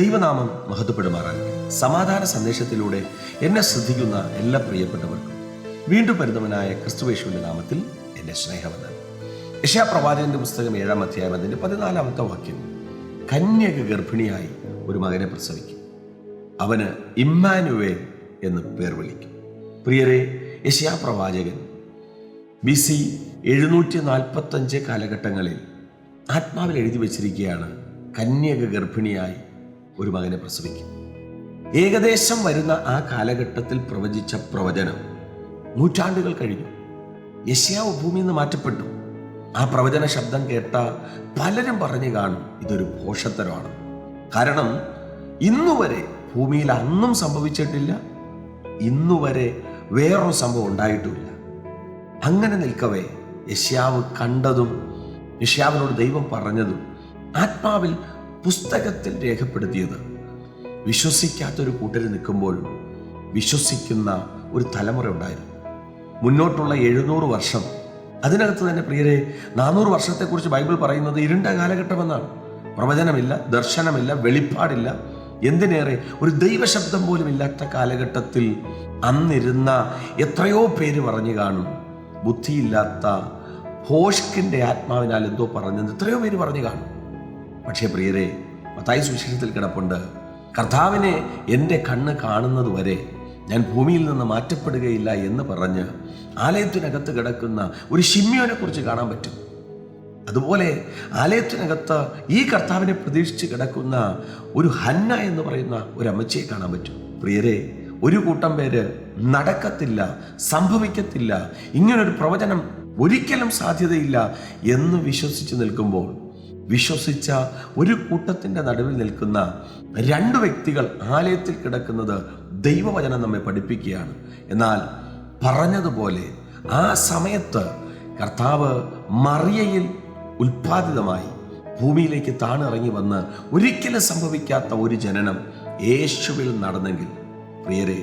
ദൈവനാമം മഹത്വപ്പെടുമാറാകട്ടെ. സമാധാന സന്ദേശത്തിലൂടെ എന്നെ ശ്രദ്ധിക്കുന്ന എല്ലാ പ്രിയപ്പെട്ടവർക്കും വീണ്ടും വരുന്നവനായ ക്രിസ്തുവേശുവിന്റെ നാമത്തിൽ എന്റെ സ്നേഹവന്ദനം. യശാപ്രവാചകന്റെ പുസ്തകം ഏഴാം അധ്യായം അതിന്റെ പതിനാലാമത്തെ വാക്യം കന്യക ഗർഭിണിയായി ഒരു മകനെ പ്രസവിക്കും. അവന് ഇമ്മാനുവേൽ എന്ന് പേർ വിളിക്കും. പ്രിയരെ യശാപ്രവാചകൻ ബി സി എഴുന്നൂറ്റി നാൽപ്പത്തഞ്ച് കാലഘട്ടങ്ങളിൽ ആത്മാവിൽ എഴുതി വച്ചിരിക്കുകയാണ് കന്യക ഗർഭിണിയായി ഒരു മകനെ പ്രസവിക്കും. ഏകദേശം വരുന്ന ആ കാലഘട്ടത്തിൽ പ്രവചിച്ച പ്രവചനം നൂറ്റാണ്ടുകൾ കഴിഞ്ഞു. യശ്യാവ് ഭൂമിയിൽ നിന്ന് മാറ്റപ്പെട്ടു. ആ പ്രവചന ശബ്ദം കേട്ട പലരും പറഞ്ഞു കാണും ഇതൊരു ഘോഷത്തരമാണ്. കാരണം ഇന്നുവരെ ഭൂമിയിൽ അന്നും സംഭവിച്ചിട്ടില്ല ഇന്നുവരെ വേറൊരു സംഭവം ഉണ്ടായിട്ടുമില്ല. അങ്ങനെ നിൽക്കവേ യശ്യാവ് കണ്ടതും യശ്യാവിനോട് ദൈവം പറഞ്ഞതും ആത്മാവിൽ പുസ്തകത്തിൽ രേഖപ്പെടുത്തിയത്. വിശ്വസിക്കാത്തൊരു കൂട്ടർ നിൽക്കുമ്പോൾ വിശ്വസിക്കുന്ന ഒരു തലമുറ ഉണ്ടായിരുന്നു. മുന്നോട്ടുള്ള എഴുന്നൂറ് വർഷം. അതിനകത്ത് തന്നെ പ്രിയരെ നാനൂറ് വർഷത്തെക്കുറിച്ച് ബൈബിൾ പറയുന്നത് ഇരുണ്ട കാലഘട്ടമെന്നാണ്. പ്രവചനമില്ല ദർശനമില്ല വെളിപ്പാടില്ല. എന്തിനേറെ ഒരു ദൈവശബ്ദം പോലും ഇല്ലാത്ത കാലഘട്ടത്തിൽ അന്നിരുന്ന എത്രയോ പേര് പറഞ്ഞു കാണും. ബുദ്ധിയില്ലാത്ത ഹോഷ്കിന്റെ ആത്മാവിനാൽ എന്തോ പറഞ്ഞത് എത്രയോ പേര് പറഞ്ഞു കാണും. പക്ഷേ പ്രിയരെ മത്തായി സുവിശേഷത്തിൽ കിടപ്പുണ്ട് കർത്താവിനെ എന്റെ കണ്ണ് കാണുന്നത് വരെ ഞാൻ ഭൂമിയിൽ നിന്ന് മാറ്റപ്പെടുകയില്ല എന്ന് പറഞ്ഞ് ആലയത്തിനകത്ത് കിടക്കുന്ന ഒരു ഷിമ്യോനെ കുറിച്ച് കാണാൻ പറ്റും. അതുപോലെ ആലയത്തിനകത്ത് ഈ കർത്താവിനെ പ്രതീക്ഷിച്ച് കിടക്കുന്ന ഒരു ഹന്ന എന്ന് പറയുന്ന ഒരു അമ്മച്ചിയെ കാണാൻ പറ്റും. പ്രിയരെ ഒരു കൂട്ടം പേര് നടക്കത്തില്ല സംഭവിക്കത്തില്ല ഇങ്ങനൊരു പ്രവചനം ഒരിക്കലും സാധ്യതയില്ല എന്ന് വിശ്വസിച്ച് നിൽക്കുമ്പോൾ വിശ്വസിച്ച ഒരു കൂട്ടത്തിന്റെ നടുവിൽ നിൽക്കുന്ന രണ്ട് വ്യക്തികൾ ആലയത്തിൽ കിടക്കുന്നത് ദൈവവചനം നമ്മെ പഠിപ്പിക്കുകയാണ്. എന്നാൽ പറഞ്ഞതുപോലെ ആ സമയത്ത് കർത്താവ് മറിയയിൽ ഉൽപാദിതമായി ഭൂമിയിലേക്ക് താണിറങ്ങി വന്ന് ഒരിക്കലും സംഭവിക്കാത്ത ഒരു ജനനം യേശുവിൽ നടന്നെങ്കിൽ. പ്രിയരെ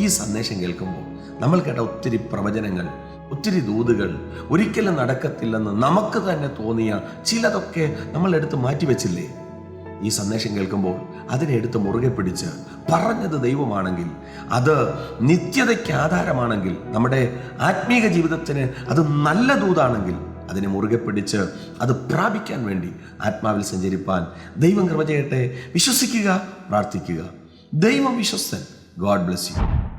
ഈ സന്ദേശം കേൾക്കുമ്പോൾ നമ്മൾ കേട്ട ഒത്തിരി പ്രവചനങ്ങൾ ഒത്തിരി ദൂതുകൾ ഒരിക്കലും നടക്കത്തില്ലെന്ന് നമുക്ക് തന്നെ തോന്നിയ ചിലതൊക്കെ നമ്മൾ എടുത്ത് മാറ്റിവെച്ചില്ലേ? ഈ സന്ദേശം കേൾക്കുമ്പോൾ അതിനെ എടുത്ത് മുറുകെ പിടിച്ച് പറഞ്ഞത് ദൈവമാണെങ്കിൽ അത് നിത്യതയ്ക്ക് ആധാരമാണെങ്കിൽ നമ്മുടെ ആത്മീക ജീവിതത്തിന് അത് നല്ല ദൂതാണെങ്കിൽ അതിനെ മുറുകെ പിടിച്ച് അത് പ്രാപിക്കാൻ വേണ്ടി ആത്മാവിൽ സഞ്ചരിപ്പാൻ ദൈവം കൃപ ചെയ്യട്ടെ. വിശ്വസിക്കുക പ്രാർത്ഥിക്കുക. ദൈവം വിശ്വസ്തൻ. God bless you.